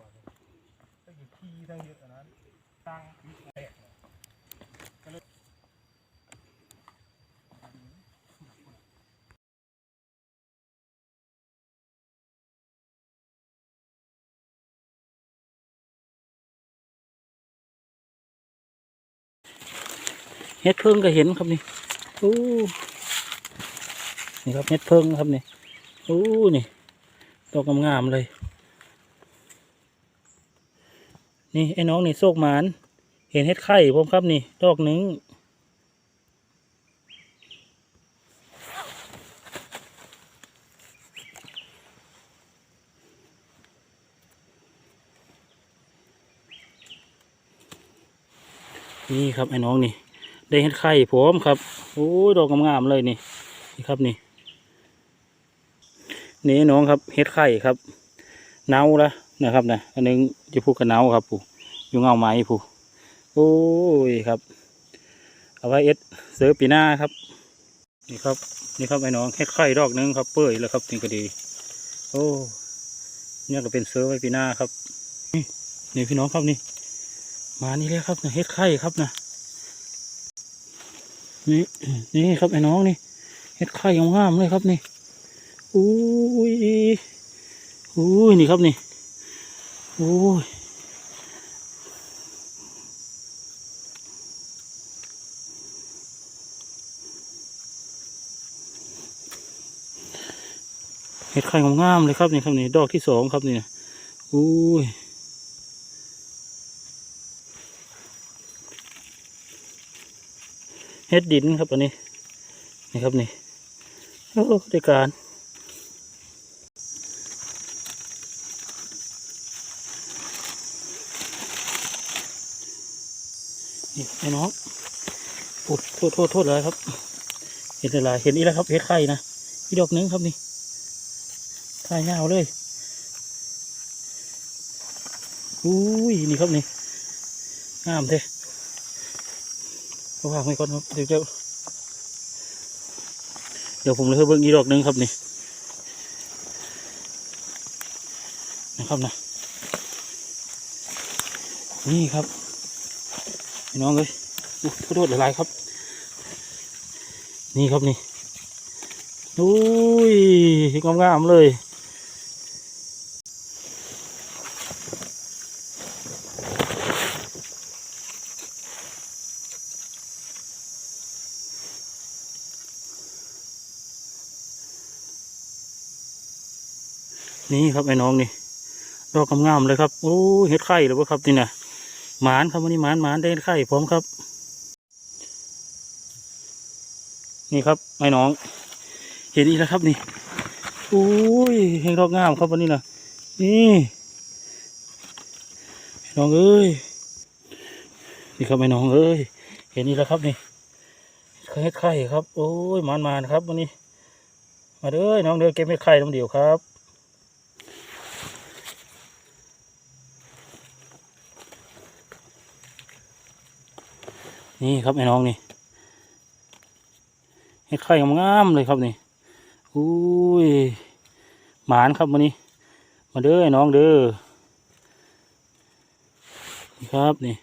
บ่ไปหยิบขี้ทั้งเยอะอันนั้ตั้งแตกก็เเฮ็ดเพิ่งก็เห็นครับนี่โอ้นี่ครับเฮ็ดเพิ่งครับนี่โอ้นี่ตกงามๆเลย นี่ไอ้น้องนี่โซกหมาน เห็นเฮ็ดไข่ผมครับนี่ดอกหนึ่งนี่ครับไอ้น้องนี่ ได้เฮ็ดไข่ผมครับโอ้ยดอกงามๆเลยนี่นี่ครับนี่ นี่น้องครับเฮ็ดไข่ครับเน่าละนะครับนะอันนึงจะพูดกับเน่าครับผู้ อยู่เงาไม้ผู้โอ้ยครับ เอาไว้เอ็ดเสือปีหน้าครับ นี่ครับ นี่ครับไอ้น้องเฮ็ดไข่ดอกหนึงครับ เปื่อยแล้วครับนี่ก็ดี โอ้เนี่ยก็เป็นเสือไว้ปีหน้าครับ นี่นี่พี่น้องครับนี่ มานี่เลยครับนะเฮ็ดไข่ครับนะนี่นี่ครับไอ้น้องนี่เฮ็ดไข่งามเลยครับนี่อุ้ยอุ้ยนี่ครับนี่โอ้ย เห็ดไข่งามๆเลยครับนี่ครับนี่ดอกที่สองครับนี่อุ้ยเห็ดดินครับอันนี้นี่ครับนี่โอ้ได้การนี่ไอ้น้องโอ้โทษโทษโทษเลยครับ เห็นอะไรเห็นอีแล้วครับเห็ดไข่นะอีดอกหนึงครับนี่ ถ่ายยาวเลยอุ้ยนี่ครับนี่งามเท่เอาวางไว้ก่อนครับเดี๋ยวจะเดี๋ยวผมเลยเบิ่งอีดอกหนึงครับนี่นะครับนะนี่ครับพี่น้องเลยอุ๊ยโทษหลายครับ นี่ครับนี่อุ้ยงามๆเลย นี่ครับไอ้น้องนี่ดอกงามๆเลยครับโอ้เห็ดไข่เลยวะครับนี่นะหมานครับวันนี้หมานหมานได้เห็ดไข่พร้อมครับ นี่ครับไอ้น้อง เห็นอีกแล้วครับนี่อุ้ยเห็นดอกงามครับวันนี้นะนี่ไอ้น้องเอ้ยนี่ครับไอ้น้องเอ้ยเห็นอีกแล้วครับนี่เห็ดไข่ครับ โอ้ยหมานหมานครับวันนี้ มาเด้อน้องเด้อเก็บเห็ดไข่ลงเดียวครับ นี่ครับไอ้น้องนี่เห็ดไข่งามๆเลยครับนี่อุ้ยหมานครับวันนี้ มาเด้อไอ้น้องเด้อนี่ครับนี่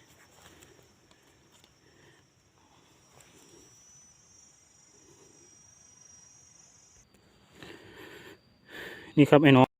นี่ครับไอ้น้อง